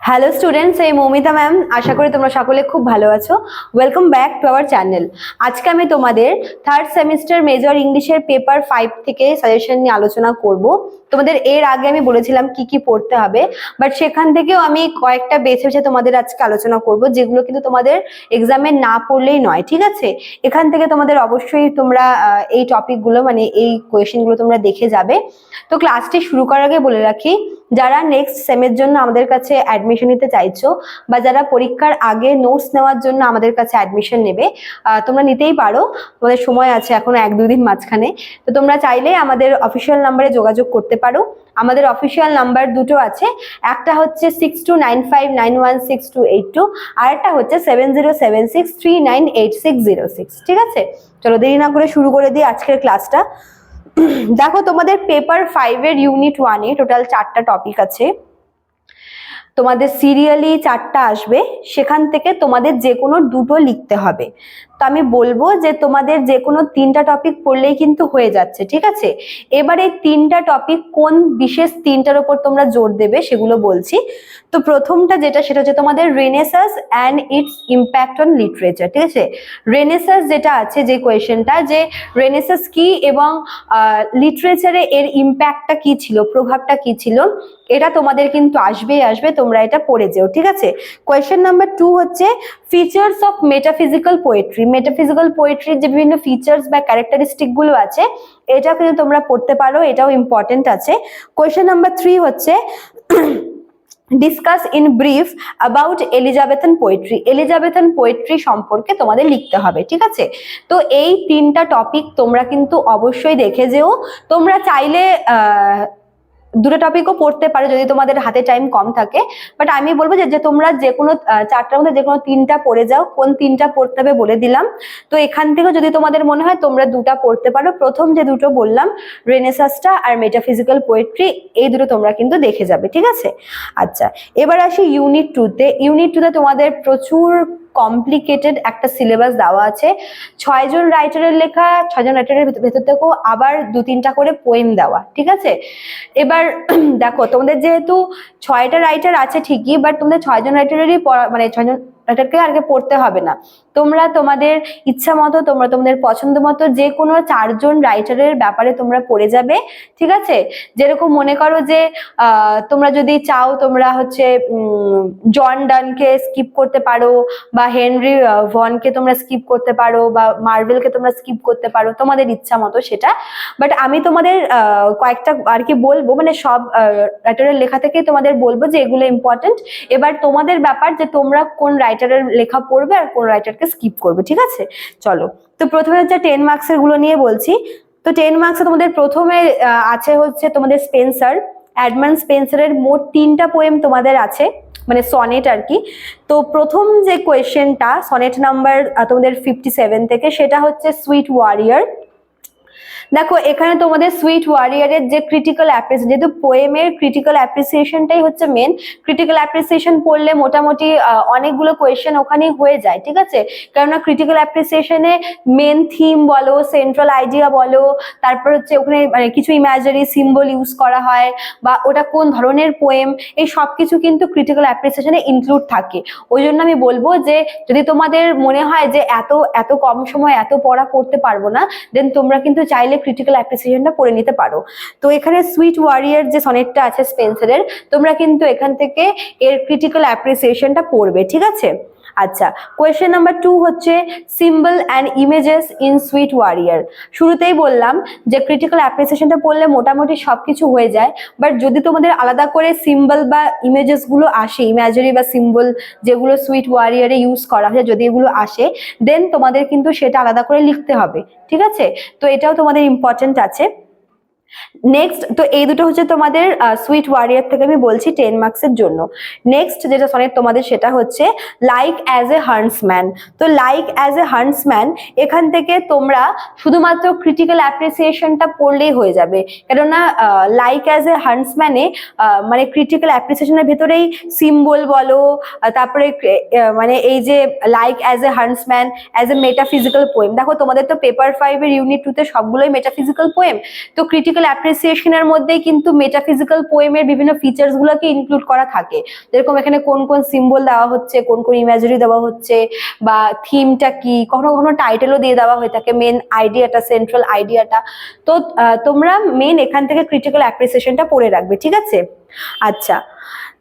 Hello students এই Moumita ma'am আশা করি তোমরা সকলে খুব ভালো আছো। Welcome back to our channel আজকে আমি তোমাদের থার্ড সেমিস্টার মেজর ইংলিশের পেপার ফাইভ থেকে সাজেশন নিয়ে আলোচনা করব। তোমাদের এর আগে আমি বলেছিলাম কি কি পড়তে হবে বাট সেখান থেকেও আমি কয়েকটা বেছে বেছে তোমাদের আজকে আলোচনা করব, যেগুলো কিন্তু তোমাদের এক্সামে না পড়লেই নয়, ঠিক আছে? এখান থেকে তোমাদের অবশ্যই তোমরা এই টপিকগুলো মানে এই কোয়েশ্চেনগুলো তোমরা দেখে যাবে। তো ক্লাসটি শুরু করার আগে বলে রাখি যারা নেক্সট সেমের জন্য আমাদের কাছে অ্যাডমিশন নিতে চাইছো বা যারা পরীক্ষার আগে নোটস নেওয়ার জন্য আমাদের কাছে অ্যাডমিশন নেবে তোমরা নিতেই পারো। তোমাদের সময় আছে এখন এক দুই দিন মাঝখানে। তো তোমরা চাইলে আমাদের অফিসিয়াল নাম্বারে যোগাযোগ করতে পারো। আমাদের অফিসিয়াল নাম্বার দুটো আছে। একটা হচ্ছে six two nine five nine one six two eight two আর একটা হচ্ছে seven zero seven six three nine eight six zero six ঠিক আছে? চলো দেরি না করে শুরু করে দিই আজকের ক্লাসটা দেখো তোমাদের পেপার ফাইভের ইউনিট ওয়ানে টোটাল চারটা টপিক আছে। তোমাদের সিরিয়ালি চারটা আসবে, সেখান থেকে তোমাদের যে কোনো দুটো লিখতে হবে। তো আমি বলব যে তোমাদের যে কোনো তিনটা টপিক পড়লেই কিন্তু হয়ে যাচ্ছে, ঠিক আছে? এবার এই তিনটা টপিক কোন বিশেষ তিনটার উপর তোমরা জোর দেবে সেগুলো বলছি। তো প্রথমটা যেটা, সেটা হচ্ছে তোমাদের Renaissance and its impact on literature ঠিক আছে? রেনেসাস যেটা আছে, যে কোয়েশ্চেনটা যে রেনেসাস কি এবং লিটারেচারে এর ইম্প্যাক্টটা কি ছিল, প্রভাবটা কি ছিল, এটা তোমাদের কিন্তু আসবেই, আসবে। তোমরা এটা পড়ে যেও, ঠিক আছে? কোয়েশ্চেন নাম্বার টু হচ্ছে features of metaphysical poetry metaphysical পোয়েট্রির যে বিভিন্ন ফিচার্স বা ক্যারেক্টারিস্টিকগুলো আছে এটা কিন্তু তোমরা পড়তে পারো, এটাও ইম্পর্টেন্ট আছে। কোয়েশ্চেন নাম্বার থ্রি হচ্ছে discuss in brief about Elizabethan poetry Elizabethan poetry সম্পর্কে তোমাদের লিখতে হবে, ঠিক আছে? তো এই তিনটা টপিক তোমরা কিন্তু অবশ্যই দেখে যেও। তোমরা চাইলে দুটো টপিকও পড়তে পারো যদি তোমাদের হাতে টাইম কম থাকে। বাট আমি বলব যে তোমরা যে কোনো চারটার মধ্যে যে কোনো তিনটা পড়ে যাও, কোন তিনটা পড়তে হবে বলে দিলাম। তো এখান থেকেও যদি তোমাদের মনে হয় তোমরা দুটা পড়তে পারো। প্রথম যে দুটো বললাম রেনেসাসটা আর মেটাফিজিক্যাল পোয়েট্রি এই দুটো তোমরা কিন্তু দেখে যাবে, ঠিক আছে? আচ্ছা এবার আসি ইউনিট টুতে ইউনিট টুতে তোমাদের প্রচুর কমপ্লিকেটেড একটা সিলেবাস দেওয়া আছে। ছয়জন রাইটারের লেখা, ছয়জন রাইটারের ভেতর থেকেও আবার দু তিনটা করে পোয়েম দেওয়া, ঠিক আছে? এবার দেখো, তোমাদের যেহেতু ছয়টা রাইটার আছে ঠিকই বাট তোমাদের ছয়জন রাইটারেরই মানে ছয়জন রাইটারকে আগে পড়তে হবে না। তোমরা তোমাদের ইচ্ছা মতো, তোমরা তোমাদের পছন্দ মতো যে কোনো চারজন রাইটারের ব্যাপারে তোমরা পড়ে যাবে, ঠিক আছে? যেরকম মনে করো যে তোমরা যদি চাও তোমরা হচ্ছে জন ডানকে স্কিপ করতে পারো বা হেনরি ভনকে তোমরা স্কিপ করতে পারো বা মার্ভেলকে তোমরা স্কিপ করতে পারো, তোমাদের ইচ্ছা মতো সেটা। বাট আমি তোমাদের কয়েকটা আর কি বলব মানে সব রাইটারের লেখা থেকেই তোমাদের বলব যে এগুলো ইম্পর্টেন্ট এবার তোমাদের ব্যাপার যে তোমরা কোন রাইটারের লেখা পড়বে আর কোন রাইটারকে স্কিপ করবে, ঠিক আছে? চলো, তো প্রথমে হচ্ছে টেন মার্কসেরগুলো নিয়ে বলছি। তো টেন মার্কসে তোমাদের প্রথমে আছে হচ্ছে তোমাদের স্পেন্সার অ্যাডমান স্পেন্সারের মোট তিনটা পোয়েম তোমাদের আছে মানে সনেট আর কি। তো প্রথম যে কোয়েশ্চেনটা সনেট নাম্বার তোমাদের ফিফটি সেভেন থেকে, সেটা হচ্ছে সুইট ওয়ারিয়ার দেখো, এখানে তোমাদের সুইট ওয়ারিয়ারের যে ক্রিটিক্যাল অ্যাপ্রিসিয়েশন যেহেতু পোয়েমের ক্রিটিক্যাল অ্যাপ্রিসিয়েশনটাই হচ্ছে মেন ক্রিটিক্যাল অ্যাপ্রিসিয়েশন পড়লে মোটামুটি অনেকগুলো কোয়েশ্চেন ওখানেই হয়ে যায়, ঠিক আছে? কেননা ক্রিটিক্যাল অ্যাপ্রিসিয়েশনে মেন থিম বলো সেন্ট্রাল আইডিয়া বলো, তারপর হচ্ছে ওখানে মানে কিছু ইমাজিনারি সিম্বল ইউজ করা হয়, বা ওটা কোন ধরনের পোয়েম এই সব কিছু কিন্তু ক্রিটিক্যাল অ্যাপ্রিসিয়েশনে ইনক্লুড থাকে। ওই জন্য আমি বলব যে, যদি তোমাদের মনে হয় যে এত এত কম সময় এত পড়া করতে পারব না দেন তোমরা কিন্তু চাইলে ক্রিটিক্যাল অ্যাপ্রিসিয়েশনটা পড়ে নিতে পারো। তো এখানে সুইট ওয়ারিয়ার যে সনেটটা আছে স্পেন্সারের তোমরা কিন্তু এখান থেকে এর ক্রিটিক্যাল অ্যাপ্রিসিয়েশনটা পড়বে, ঠিক আছে? আচ্ছা কোয়েশ্চেন নাম্বার টু হচ্ছে symbol and images in sweet warrior শুরুতেই বললাম যে ক্রিটিক্যাল অ্যাপ্রিসিয়েশনটা পড়লে মোটামুটি সব কিছু হয়ে যায় বাট যদি তোমাদের আলাদা করে সিম্বল বা ইমেজেসগুলো আসে ইমাজিনারি বা সিম্বল যেগুলো সুইট ওয়ারিয়ারে ইউজ করা হয়, যদি এগুলো আসে দেন তোমাদের কিন্তু সেটা আলাদা করে লিখতে হবে, ঠিক আছে? তো এটাও তোমাদের ইম্পর্টেন্ট আছে। নেক্সট তো এই দুটো হচ্ছে তোমাদের সুইট ওয়ারিয়ার থেকে আমি বলছি টেন মার্কসের জন্য। নেক্সট যেটা সনেট তোমাদের সেটা হচ্ছে লাইক অ্যাজ এ হান্টসম্যান তো লাইক অ্যাজ এ হান্টসম্যান এখান থেকে তোমরা শুধুমাত্র ক্রিটিক্যাল অ্যাপ্রিসিয়েশনটা পড়লেই হয়ে যাবে। কেননা লাইক অ্যাজ এ হান্টসম্যানে মানে ক্রিটিক্যাল অ্যাপ্রিসিয়েশনের ভেতরেই সিম্বল বলো তারপরে মানে এই যে like as a huntsman as a metaphysical poem দেখো, তোমাদের তো পেপার ফাইভের ইউনিট টুতে সবগুলোই মেটাফিজিক্যাল পোয়েম তো ক্রিটিক্যাল ক্রিটিক্যাল অ্যাপ্রিসিয়েশনের মধ্যেই কিন্তু মেটাফিজিক্যাল পোয়েমের বিভিন্ন ফিচার্স গুলোকে ইনক্লুড করা থাকে। যেরকম এখানে কোন কোন সিম্বল দেওয়া হচ্ছে, কোন কোন ইমাজারি দেওয়া হচ্ছে, বা থিমটা কি, কখনো কখনো টাইটেলও দিয়ে দেওয়া হয়ে থাকে মেন আইডিয়াটা সেন্ট্রাল আইডিয়াটা তো তোমরা মেন এখান থেকে ক্রিটিক্যাল অ্যাপ্রিসিয়েশনটা পড়ে রাখবে, ঠিক আছে? আচ্ছা।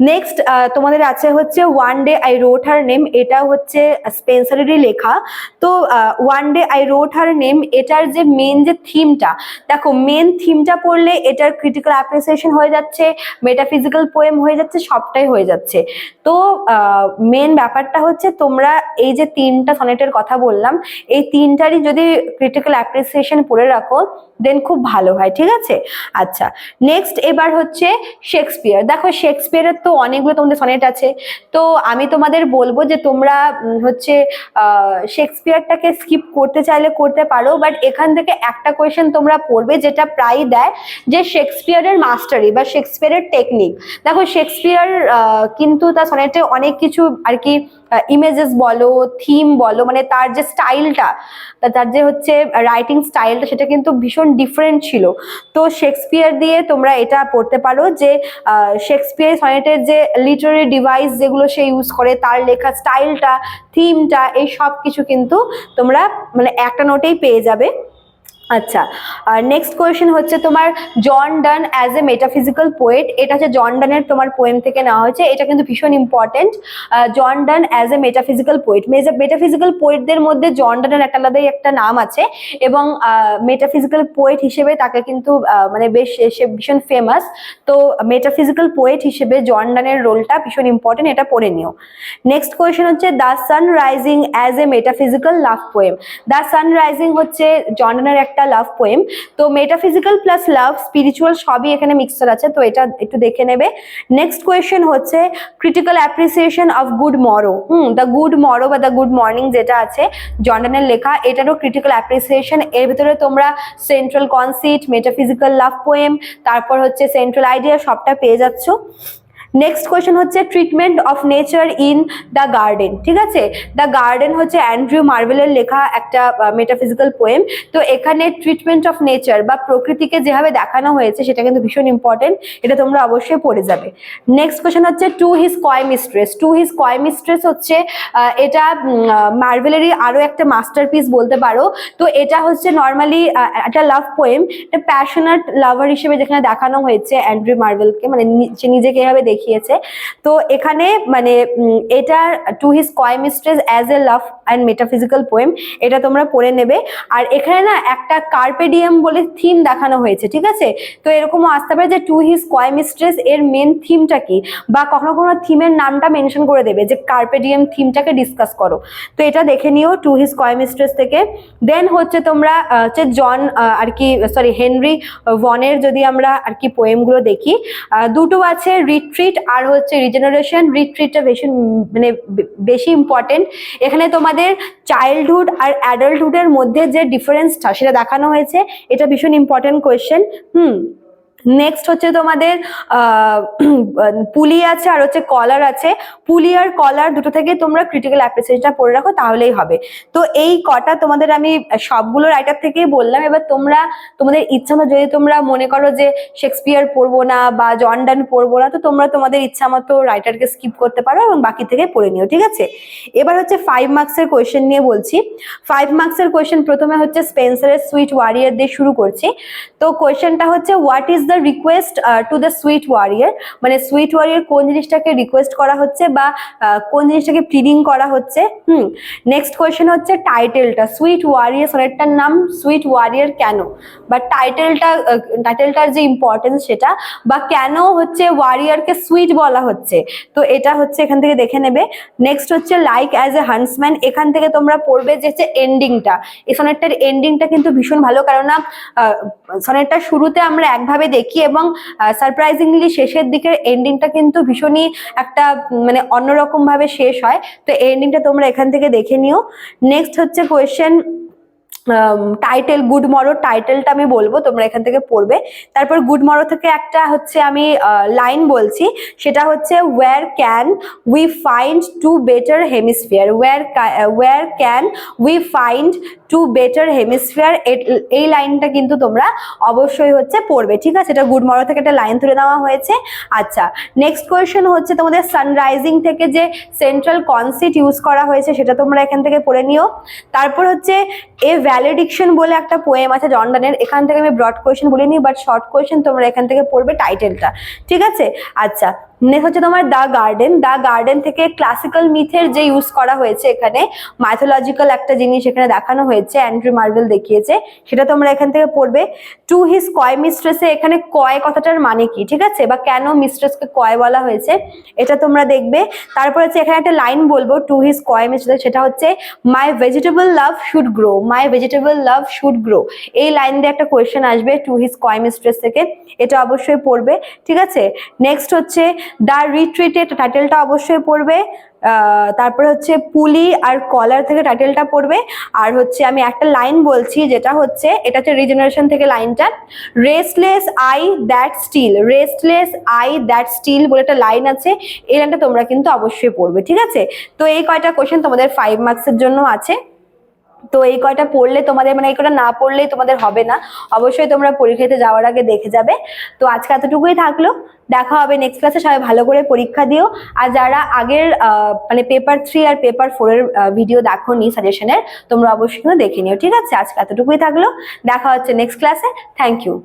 নেক্সট তোমাদের আছে হচ্ছে one day I wrote her name এটা হচ্ছে স্পেন্সারেরই লেখা। তো one day I wrote her name এটার যে মেন যে থিমটা দেখো মেন থিমটা পড়লে এটার ক্রিটিক্যাল অ্যাপ্রিসিয়েশন হয়ে যাচ্ছে মেটাফিজিক্যাল পোয়েম হয়ে যাচ্ছে, সবটাই হয়ে যাচ্ছে। তো মেন ব্যাপারটা হচ্ছে তোমরা এই যে তিনটা সনেটের কথা বললাম, এই তিনটারই যদি ক্রিটিক্যাল অ্যাপ্রিসিয়েশন পড়ে রাখো দেন খুব ভালো হয়, ঠিক আছে? আচ্ছা নেক্সট এবার হচ্ছে শেক্সপিয়ার দেখো শেক্সপিয়ারের অনেকগুলো তোমাদের সনেট আছে। তো আমি তোমাদের বলব যে তোমরা হচ্ছে শেক্সপিয়ারটাকে স্কিপ করতে চাইলে করতে পারো বাট এখান থেকে একটা কোয়েশ্চেন তোমরা পড়বে যেটা প্রায় দেয় যে শেক্সপিয়ারের মাস্টারি বা শেক্সপিয়ারের টেকনিক দেখো শেক্সপিয়ার কিন্তু তার সনেটে অনেক কিছু আর কি ইমেজেস বলো থিম বলো মানে তার যে স্টাইলটা তার যে হচ্ছে রাইটিং স্টাইলটা সেটা কিন্তু ভীষণ ডিফারেন্ট ছিল। তো শেক্সপিয়ার দিয়ে তোমরা এটা পড়তে পারো যে শেক্সপিয়ার সনেটের যে লিটারি ডিভাইস যেগুলো সে ইউজ করে, তার লেখা স্টাইলটা থিমটা এই সব কিছু কিন্তু তোমরা মানে একটা নোটেই পেয়ে যাবে। আচ্ছা আর নেক্সট কোয়েশ্চেন হচ্ছে তোমার John Donne as a metaphysical poet এটা হচ্ছে জন ডানের তোমার পোয়েম থেকে নেওয়া হয়েছে, এটা কিন্তু ভীষণ important John Donne as a metaphysical poet metaphysical পোয়েটদের মধ্যে জন ডানের একটা আলাদাই একটা নাম আছে এবং মেটাফিজিক্যাল পোয়েট হিসেবে তাকে কিন্তু মানে বেশ, সে ভীষণ ফেমাস তো মেটাফিজিক্যাল পোয়েট হিসেবে জন ডানের রোলটা ভীষণ ইম্পর্টেন্ট এটা পড়ে নিও। নেক্সট কোয়েশ্চেন হচ্ছে the sun rising as a metaphysical love poem the sun rising হচ্ছে জর্ডানের একটা লাভ পোয়েম তো মেটাফিজিক্যাল প্লাস লাভ স্পিরিচুয়াল সবই এখানে মিক্সচার আছে, তো এটা একটু দেখে নেবে। নেক্সট কোয়েশ্চেন হচ্ছে critical appreciation of good morrow hmm the good morrow বা দ্য গুড মর্নিং যেটা আছে, জর্ডানের লেখা, এটারও ক্রিটিক্যাল অ্যাপ্রিসিয়েশন এর ভিতরে তোমরা central conceit metaphysical love poem তারপর হচ্ছে সেন্ট্রাল আইডিয়া সবটা পেয়ে যাচ্ছ। নেক্সট কোয়েশ্চেন হচ্ছে treatment of nature in the garden ঠিক আছে? দ্য গার্ডেন হচ্ছে অ্যান্ড্রিউ মার্ভেলের লেখা একটা মেটাফিজিক্যাল পোয়েম তো এখানে ট্রিটমেন্ট অফ নেচার বা প্রকৃতিকে যেভাবে দেখানো হয়েছে, সেটা কিন্তু ভীষণ ইম্পর্টেন্ট এটা তোমরা অবশ্যই পড়ে যাবে। নেক্সট কোয়েশ্চেন হচ্ছে to his coy mistress to his coy mistress হচ্ছে এটা মার্ভেলেরই আরও একটা মাস্টারপিস বলতে পারো। তো এটা হচ্ছে নর্মালি একটা লাভ পোয়েম একটা প্যাশনেট লাভার হিসেবে যেখানে দেখানো হয়েছে অ্যান্ড্রিউ মার্ভেলকে মানে সে নিজেকে এভাবে দেখিয়েছে। তো এখানে মানে এটা to his coy mistress as a love and metaphysical poem এটা তোমরা পড়ে নেবে। আর এখানে না একটা কার্পেডিয়াম বলে থিম দেখানো হয়েছে, ঠিক আছে? তো এরকমও আসতে পারে যে টু হিজ কয় মিস্ট্রেস এর মেন থিমটা কি? বা কখনো কখনো থিমের নামটা মেনশন করে দেবে যে কার্পেডিয়াম থিমটাকে ডিসকাস করো। তো এটা দেখে নিও টু হিজ কয় মিস্ট্রেস থেকে। দেন হচ্ছে তোমরা হচ্ছে জন আর কি সরি হেনরি ভনের যদি আমরা আর কি পোয়েমগুলো দেখি দুটো আছে রিট্রিট আর হচ্ছে রিজেনারেশন রিট্রিটটা বেশি মানে বেশি ইম্পর্টেন্ট এখানে তোমাদের চাইল্ডহুড আর অ্যাডাল্টহুডের মধ্যে যে ডিফারেন্সটা সেটা দেখানো হয়েছে, এটা ভীষণ ইম্পর্টেন্ট কোয়েশ্চেন হুম নেক্সট হচ্ছে তোমাদের পুলি আছে আর হচ্ছে কলার আছে। পুলি আর কলার দুটো থেকে তোমরা ক্রিটিক্যাল অ্যাপ্রিসিয়েশনটা পড়ে রাখো, তাহলেই হবে। তো এই কটা তোমাদের আমি সবগুলো রাইটার থেকেই বললাম। এবার তোমরা, তোমাদের ইচ্ছা মতো যদি তোমরা মনে করো যে শেক্সপিয়ার পড়ব না বা জন ডান পড়ব না, তো তোমরা তোমাদের ইচ্ছা মতো রাইটারকে স্কিপ করতে পারো এবং বাকি থেকে পড়ে নিও, ঠিক আছে? এবার হচ্ছে ফাইভ মার্কসের কোয়েশ্চেন নিয়ে বলছি। ফাইভ মার্কসের কোয়েশ্চেন প্রথমে হচ্ছে স্পেন্সারের সুইট ওয়ারিয়ার দিয়ে শুরু করছি। তো কোয়েশ্চেনটা হচ্ছে what is the request to the sweet warrior মানে সুইট ওয়ারিয়ার কোন জিনিসটাকে রিকোয়েস্ট করা হচ্ছে বা কোন জিনিসটাকে প্লিডিং করা হচ্ছে? হুম নেক্সট কোয়েশ্চেন হচ্ছে টাইটেলটা সুইট ওয়ারিয়ার সনেটটার নাম সুইট ওয়ারিয়ার কেন? বা টাইটেলটা টাইটেলটার যে ইম্পর্টেন্স সেটা, বা কেন হচ্ছে ওয়ারিয়ারকে সুইট বলা হচ্ছে? তো এটা হচ্ছে এখান থেকে দেখে নেবে। নেক্সট হচ্ছে লাইক অ্যাজ এ হান্সম্যান এখান থেকে তোমরা পড়বে যে হচ্ছে এন্ডিংটা এই সনেটটার এন্ডিংটা কিন্তু ভীষণ ভালো। কারণ না সনেটটা শুরুতে আমরা একভাবে দেখি এবং সারপ্রাইজিংলি শেষের দিকের এন্ডিংটা কিন্তু ভীষণই একটা মানে অন্যরকম ভাবে শেষ হয়। তো এন্ডিংটা তোমরা এখান থেকে দেখে নিও। নেক্সট হচ্ছে কোয়েশ্চেন টাইটেল গুড মরো টাইটেলটা আমি বলব, তোমরা এখান থেকে পড়বে। তারপর গুড মরো থেকে একটা হচ্ছে আমি লাইন বলছি, সেটা হচ্ছে where can we find two better hemisphere where where can we find two better hemisphere এই লাইনটা কিন্তু তোমরা অবশ্যই হচ্ছে পড়বে, ঠিক আছে? এটা গুড মরো থেকে একটা লাইন তুলে নেওয়া হয়েছে। আচ্ছা নেক্সট কোয়েশ্চেন হচ্ছে তোমাদের সানরাইজিং থেকে যে সেন্ট্রাল কনসিট ইউজ করা হয়েছে, সেটা তোমরা এখান থেকে পড়ে নিও। তারপর হচ্ছে এ ভ্যালিডিকশন বলে একটা পোয়েম আছে জন্ডানের এখান থেকে আমি ব্রড কোয়েশ্চেন বলিনি বাট শর্ট কোয়েশ্চেন তোমরা এখান থেকে পড়বে টাইটেলটা ঠিক আছে? আচ্ছা নেক্সট হচ্ছে তোমার দ্য গার্ডেন। দ্য গার্ডেন থেকে ক্লাসিক্যাল মিথের যে ইউজ করা হয়েছে এখানে মাইথোলজিক্যাল একটা জিনিস এখানে দেখানো হয়েছে অ্যান্ড্রু মার্ভেল দেখিয়েছে। সেটা তোমরা এখান থেকে পড়বে। টু হিস কয় মিস্ট্রেসে এখানে কয় কথাটার মানে কি, ঠিক আছে? বা কেন মিস্ট্রেসকে কয় বলা হয়েছে, এটা তোমরা দেখবে। তারপর হচ্ছে এখানে একটা লাইন বলব টু হিস কয় মিস্ট্রেস সেটা হচ্ছে my vegetable love should grow my vegetable love should grow এই লাইন দিয়ে একটা কোয়েশ্চেন আসবে টু হিস কয় মিস্ট্রেস থেকে। এটা অবশ্যই পড়বে, ঠিক আছে? নেক্সট হচ্ছে দ্য রিট্রিটেড টাইটেলটা অবশ্যই পড়বে তারপরে হচ্ছে পুলি আর কলার থেকে টাইটেলটা পড়বে, আর হচ্ছে আমি একটা লাইন বলছি যেটা হচ্ছে, এটা হচ্ছে রিজেনারেশন থেকে লাইনটা restless eye that still restless eye that still বলে একটা লাইন আছে, এই লাইনটা তোমরা কিন্তু অবশ্যই পড়বে, ঠিক আছে? তো এই কয়টা কোয়েশ্চেন তোমাদের ফাইভ মার্কসের জন্য আছে। তো এই কয়টা পড়লে তোমাদের মানে এই কটা না পড়লে তোমাদের হবে না। অবশ্যই তোমরা পরীক্ষাতে যাওয়ার আগে দেখে যাবে। তো আজকে এতটুকুই থাকল। দেখা হবে নেক্সট ক্লাসে সবাই ভালো করে পরীক্ষা দিও। আর যারা আগের মানে পেপার থ্রি আর পেপার ফোরের ভিডিও দেখো নি সাজেশনের তোমরা অবশ্যই দেখে নিও। ঠিক আছে? আজকে এতটুকুই থাকল। দেখা হচ্ছে নেক্সট ক্লাসে থ্যাংক ইউ